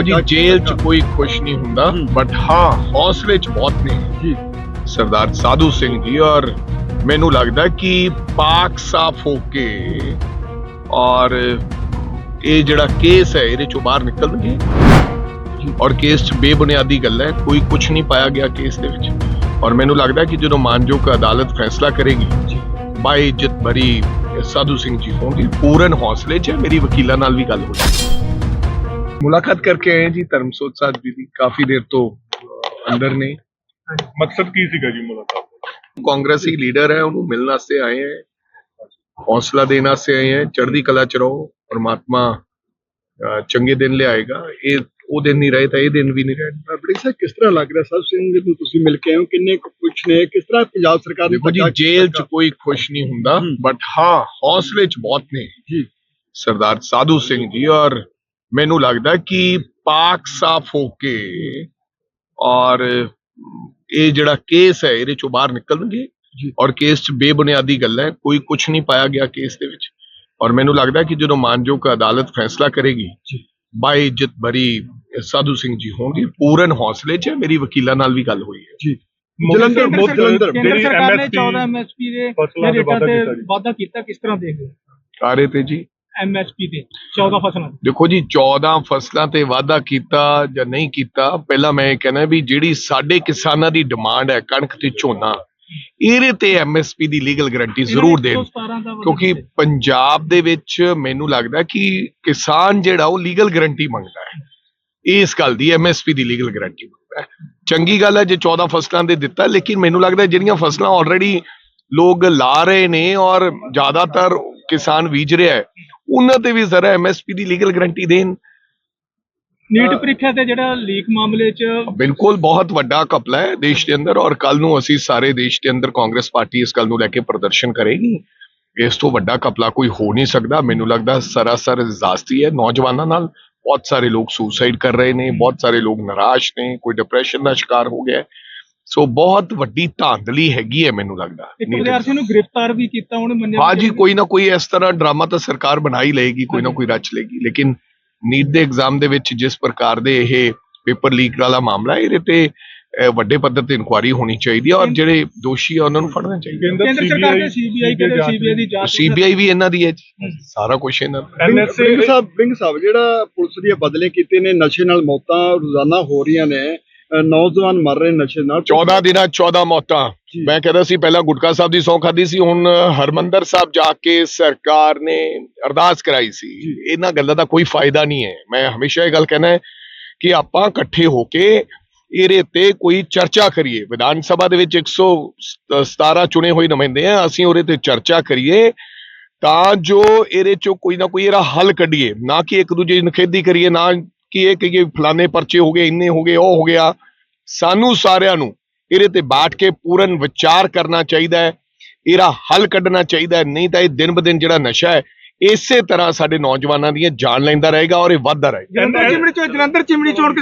ਜੀ ਜੇਲ੍ਹ 'ਚ ਕੋਈ ਖੁਸ਼ ਨਹੀਂ ਹੁੰਦਾ ਬਟ ਹਾਂ ਹੌਸਲੇ 'ਚ ਬਹੁਤ ਨੇ। ਜੀ। ਸਰਦਾਰ ਸਾਧੂ ਸਿੰਘ ਜੀ ਔਰ ਮੈਨੂੰ ਲੱਗਦਾ ਕਿ ਪਾਕ ਸਾਫ਼ ਹੋ ਕੇ ਔਰ ਇਹ ਜਿਹੜਾ ਕੇਸ ਹੈ ਇਹਦੇ ਚੋਂ ਬਾਹਰ ਨਿਕਲਣਗੇ। ਔਰ ਕੇਸ 'ਚ ਬੇਬੁਨਿਆਦੀ ਗੱਲ ਹੈ ਕੋਈ ਕੁਝ ਨਹੀਂ ਪਾਇਆ ਗਿਆ ਕੇਸ ਦੇ ਵਿੱਚ। ਔਰ ਮੈਨੂੰ ਲੱਗਦਾ ਕਿ ਜਦੋਂ ਮਾਨਯੋਗ ਅਦਾਲਤ ਫੈਸਲਾ ਕਰੇਗੀ ਬਾਈ ਇੱਜ਼ਤ ਭਰੀ ਸਾਧੂ ਸਿੰਘ ਜੀ ਹੋਣਗੇ ਪੂਰਨ ਹੌਸਲੇ 'ਚ। ਮੇਰੀ ਵਕੀਲਾਂ ਨਾਲ ਵੀ ਗੱਲ ਹੋਈ ਮੁਲਾਕਾਤ ਕਰਕੇ ਆਏ ਜੀ ਧਰਮਸੋਤ ਸਾਹਿਬ ਜੀ ਦੀ ਕਾਫੀ ਦੇਰ ਤੋਂ ਅੰਦਰ ਨੇ। ਮਕਸਦ ਕੀ ਸੀਗਾ ਜੀ ਮੁਲਾਕਾਤ ਦਾ? ਕਾਂਗਰਸੀ ਲੀਡਰ ਹੈ ਉਹਨੂੰ ਮਿਲਣ ਵਾਸਤੇ ਆਏ ਹੈ ਹੌਸਲਾ ਦੇਣ ਵਾਸਤੇ ਆਏ ਹੈ ਚੜ੍ਹਦੀ ਕਲਾ ਚ ਰਹੋ ਪਰਮਾਤਮਾ ਚੰਗੇ ਦਿਨ ਲਿਆਏਗਾ। ਇਹ ਉਹ ਦਿਨ ਨਹੀਂ ਰਹੇ ਤਾਂ ਇਹ ਦਿਨ ਵੀ ਨਹੀਂ ਰਹੇ। ਬੜੀ ਸਾਹਿਬ ਕਿਸ ਤਰ੍ਹਾਂ ਲੱਗ ਰਿਹਾ ਸਾਹਿਬ ਸਿੰਘ ਨੂੰ ਤੁਸੀਂ ਮਿਲ ਕੇ ਆਏ ਹੋ? ਕਿੰਨੇ ਕੁ ਖੁਸ਼ ਨੇ? ਕਿਸ ਤਰ੍ਹਾਂ ਪੰਜਾਬ ਸਰਕਾਰ ਨੇ ਜੀ ਜੇਲ੍ਹ ਚ? ਕੋਈ ਖੁਸ਼ ਨਹੀਂ ਹੁੰਦਾ। ਬਟ ਹਾਂ ਹੌਸਲੇ ਚ ਬਹੁਤ ਨੇ। ਜੀ। ਸਰਦਾਰ ਸਾਧੂ ਸਿੰਘ ਜੀ ਔਰ ਮੈਨੂੰ ਲੱਗਦਾ ਕਿ ਪਾਕ ਸਾਫ਼ ਹੋ ਕੇ ਔਰ ਇਹ ਜਿਹੜਾ ਕੇਸ ਹੈ ਇਹਦੇ ਚੋਂ ਬਾਹਰ ਨਿਕਲਣਗੇ। ਔਰ ਕੇਸ 'ਚ ਬੇਬੁਨਿਆਦੀ ਗੱਲ ਹੈ ਕੋਈ ਕੁਝ ਨਹੀਂ ਪਾਇਆ ਗਿਆ ਕੇਸ ਦੇ ਵਿੱਚ ਔਰ ਮੈਨੂੰ ਲੱਗਦਾ ਕਿ ਜਦੋਂ ਮਾਨਯੋਗ ਅਦਾਲਤ ਫੈਸਲਾ ਕਰੇਗੀ। ਬਾਈ ਇੱਜ਼ਤ ਭਰੀ ਸਾਧੂ ਸਿੰਘ ਜੀ ਹੋਣਗੇ ਪੂਰਨ ਹੌਸਲੇ 'ਚ। ਮੇਰੀ ਵਕੀਲਾਂ ਨਾਲ ਵੀ ਗੱਲ ਹੋਈ ਹੈ ਜੀ ਜਲੰਧਰ ਜਲੰਧਰ ਕੇਂਦਰ ਜਿਹੜੀ ਸਰਕਾਰ ਨੇ MSP 14 ਐਮਐਸਪੀ ਦੇ ਰੇਟਾਂ ਤੇ। ਵਾਧਾ ਕੀਤਾ ਕਿਸ ਤਰ੍ਹਾਂ ਦੇਖਦੇ ਹੋ ਕਾਰੇ ਤੇ ਜੀ ਐਮਐਸਪੀ ਤੇ 14 ਫਸਲਾਂ ਤੇ। ਦੇਖੋ ਜੀ 14 ਫਸਲਾਂ ਤੇ ਵਾਅਦਾ ਕੀਤਾ ਜਾਂ ਨਹੀਂ ਕੀਤਾ ਪਹਿਲਾਂ ਮੈਂ ਇਹ ਕਹਿਣਾ ਵੀ ਜਿਹੜੀ ਸਾਡੇ ਕਿਸਾਨਾਂ ਦੀ ਡਿਮਾਂਡ ਹੈ ਕਣਕ ਤੇ ਝੋਨਾ ਇਹਦੇ ਤੇ ਐਮਐਸਪੀ ਦੀ ਲੀਗਲ ਗਾਰੰਟੀ ਜ਼ਰੂਰ ਦੇਣ 117 ਦਾ ਵਾਧਾ ਕਿਉਂਕਿ ਕੀਤਾ। ਪੰਜਾਬ ਦੇ ਵਿੱਚ ਮੈਨੂੰ ਲੱਗਦਾ ਕਿ ਕਿਸਾਨ ਜਿਹੜਾ ਉਹ ਲੀਗਲ ਗਾਰੰਟੀ ਮੰਗਦਾ ਹੈ ਇਸ ਗੱਲ ਦੀ ਐਮਐਸਪੀ ਦੀ ਲੀਗਲ ਗਾਰੰਟੀ ਮੰਗਦਾ ਹੈ ਚੰਗੀ ਗੱਲ ਹੈ ਜੇ 14 ਫਸਲਾਂ ਦੇ ਦਿੱਤਾ ਲੇਕਿਨ ਮੈਨੂੰ ਲੱਗਦਾ ਜਿਹੜੀਆਂ ਫਸਲਾਂ ਆਲਰੇਡੀ ਲੋਕ ਲਾ ਰਹੇ ਨੇ ਔਰ ਜ਼ਿਆਦਾਤਰ ਕਿਸਾਨ ਬੀਜ ਰਿਹਾ ਹੈ ਉਹਨਾਂ ਤੇ ਵੀ ਜ਼ਰਾ ਐਮਐਸਪੀ ਦੀ ਲੀਗਲ ਗਾਰੰਟੀ ਦੇਣ। ਨੀਟ ਪ੍ਰੀਖਿਆ ਤੇ ਜਿਹੜਾ ਲੀਕ ਮਾਮਲੇ 'ਚ ਬਿਲਕੁਲ ਬਹੁਤ ਵੱਡਾ ਕਪਲਾ ਹੈ ਦੇਸ਼ ਦੇ ਅੰਦਰ ਔਰ ਕੱਲ ਨੂੰ ਅਸੀਂ ਸਾਰੇ ਦੇਸ਼ ਦੇ ਅੰਦਰ ਕਾਂਗਰਸ ਪਾਰਟੀ ਇਸ ਗੱਲ ਨੂੰ ਲੈ ਕੇ ਪ੍ਰਦਰਸ਼ਨ ਕਰੇਗੀ। ਇਸ ਤੋਂ ਵੱਡਾ ਕਪਲਾ ਕੋਈ ਹੋ ਨਹੀਂ ਸਕਦਾ। ਮੈਨੂੰ ਲੱਗਦਾ ਸਰਾਸਰ ਜ਼ਾਸਤੀ ਹੈ ਨੌਜਵਾਨਾਂ ਨਾਲ। ਬਹੁਤ ਸਾਰੇ ਲੋਕ ਸੁਸਾਈਡ ਕਰ ਰਹੇ ਨੇ ਬਹੁਤ ਸਾਰੇ ਲੋਕ ਨਿਰਾਸ਼ ਨੇ ਕੋਈ ਡਿਪਰੈਸ਼ਨ ਦਾ ਸ਼ਿਕਾਰ ਹੋ ਗਿਆ। ਸੋ ਬਹੁਤ ਵੱਡੀ ਧਾਂਦਲੀ ਹੈਗੀ ਹੈ ਮੈਨੂੰ ਲੱਗਦਾ। ਵਿਦਿਆਰਥੀ ਨੂੰ ਗ੍ਰਿਫਤਾਰ ਵੀ ਕੀਤਾ ਉਹਨੇ ਮੰਨਿਆ ਹਾਂ ਜੀ ਕੋਈ ਨਾ ਕੋਈ ਇਸ ਤਰ੍ਹਾਂ ਡਰਾਮਾ ਤਾਂ ਸਰਕਾਰ ਬਣਾ ਹੀ ਲਏਗੀ ਕੋਈ ਨਾ ਕੋਈ ਰਚ ਲਏਗੀ। ਲੇਕਿਨ ਨੀਟ ਦੇ ਐਗਜ਼ਾਮ ਦੇ ਵਿੱਚ ਜਿਸ ਪ੍ਰਕਾਰ ਦੇ ਇਹ ਪੇਪਰ ਲੀਕ ਵਾਲਾ ਮਾਮਲਾ ਹੈ, ਇਹਦੇ ਤੇ ਵੱਡੇ ਪੱਧਰ ਤੇ ਇਨਕੁਆਇਰੀ ਹੋਣੀ ਚਾਹੀਦੀ ਹੈ ਔਰ ਜਿਹੜੇ ਦੋਸ਼ੀ ਆ ਉਹਨਾਂ ਨੂੰ ਫੜਨਾ ਚਾਹੀਦਾ ਕੇਂਦਰ ਸਰਕਾਰ ਨੇ ਸੀਬੀਆਈ ਕਹਿੰਦੇ ਸੀਬੀਆਈ ਦੀ ਜਾਂਚ ਸੀਬੀਆਈ ਵੀ ਇਹਨਾਂ ਦੀ ਹੈ ਜੀ। ਸਾਰਾ ਕੁਝ ਇਹਨਾਂ ਦਾ। ਬਿੰਗ ਬਿੰਗ ਸਾਹਿਬ ਬਿੰਗ ਸਾਹਿਬ ਜਿਹੜਾ ਪੁਲਿਸ ਦੀਆਂ ਬਦਲੇ ਕੀਤੇ ਨੇ ਨਸ਼ੇ ਨਾਲ ਮੌਤਾਂ ਰੋਜ਼ਾਨਾ ਹੋ ਰਹੀਆਂ ਨੇ ਨੌਜਵਾਨ ਮਰ ਰਹੇ ਨਸ਼ੇ ਨਾਲ। 14 ਦਿਨਾਂ 'ਚ 14 ਮੌਤਾਂ। ਮੈਂ ਕਹਿੰਦਾ ਸੀ ਪਹਿਲਾਂ ਗੁਟਕਾ ਸਾਹਿਬ ਦੀ ਸੌਂ ਖਾਦੀ ਸੀ ਹੁਣ ਹਰਮੰਦਰ ਸਾਹਿਬ ਜਾ ਕੇ ਸਰਕਾਰ ਨੇ ਅਰਦਾਸ ਕਰਾਈ ਸੀ। ਇਹਨਾਂ ਗੱਲਾਂ ਦਾ ਕੋਈ ਫਾਇਦਾ ਨਹੀਂ ਹੈ। ਮੈਂ ਹਮੇਸ਼ਾ ਇਹ ਗੱਲ ਕਹਿਣਾ ਹੈ ਕਿ ਆਪਾਂ ਇਕੱਠੇ ਹੋ ਕੇ ਇਹਦੇ ਤੇ ਕੋਈ ਚਰਚਾ ਕਰੀਏ। ਵਿਧਾਨ ਸਭਾ ਦੇ ਵਿੱਚ 117 ਚੁਣੇ ਹੋਏ ਨੁਮਾਇੰਦੇ ਆ ਅਸੀਂ ਉਹਦੇ ਤੇ ਚਰਚਾ ਕਰੀਏ ਤਾਂ ਜੋ ਇਹਦੇ ਚੋਂ ਕੋਈ ਨਾ ਕੋਈ ਇਹਦਾ ਹੱਲ ਕੱਢੀਏ। ਨਾ ਕਿ ਇੱਕ ਦੂਜੇ ਦੀ ਨਖੇਦੀ ਕਰੀਏ ਨਾ ਕਿ ਇਹ ਕਹੀਏ ਫਲਾਣੇ ਪਰਚੇ ਹੋ ਗਏ, ਇੰਨੇ ਹੋ ਗਏ, ਉਹ ਹੋ ਗਿਆ। ਸਾਨੂੰ ਸਾਰਿਆਂ ਨੂੰ ਇਹਦੇ ਤੇ ਬਾਟ ਕੇ ਪੂਰਨ ਵਿਚਾਰ ਕਰਨਾ ਚਾਹੀਦਾ ਹੈ, ਇਹਦਾ ਹੱਲ ਕੱਢਣਾ ਚਾਹੀਦਾ ਹੈ, ਨਹੀਂ ਤਾਂ ਇਹ ਦਿਨ ਬ ਦਿਨ ਜਿਹੜਾ ਨਸ਼ਾ ਹੈ, ਇਸੇ ਤਰ੍ਹਾਂ ਸਾਡੇ ਨੌਜਵਾਨਾਂ ਦੀਆਂ ਜਾਨ ਲੈਂਦਾ ਰਹੇਗਾ ਔਰ ਇਹ ਵੱਧਦਾ ਰਹੇਗਾ। ਜਲੰਧਰ ਚਿਮੜੀ ਚੋਂ ਜਲੰਧਰ ਚਿਮੜੀ ਚੋਣ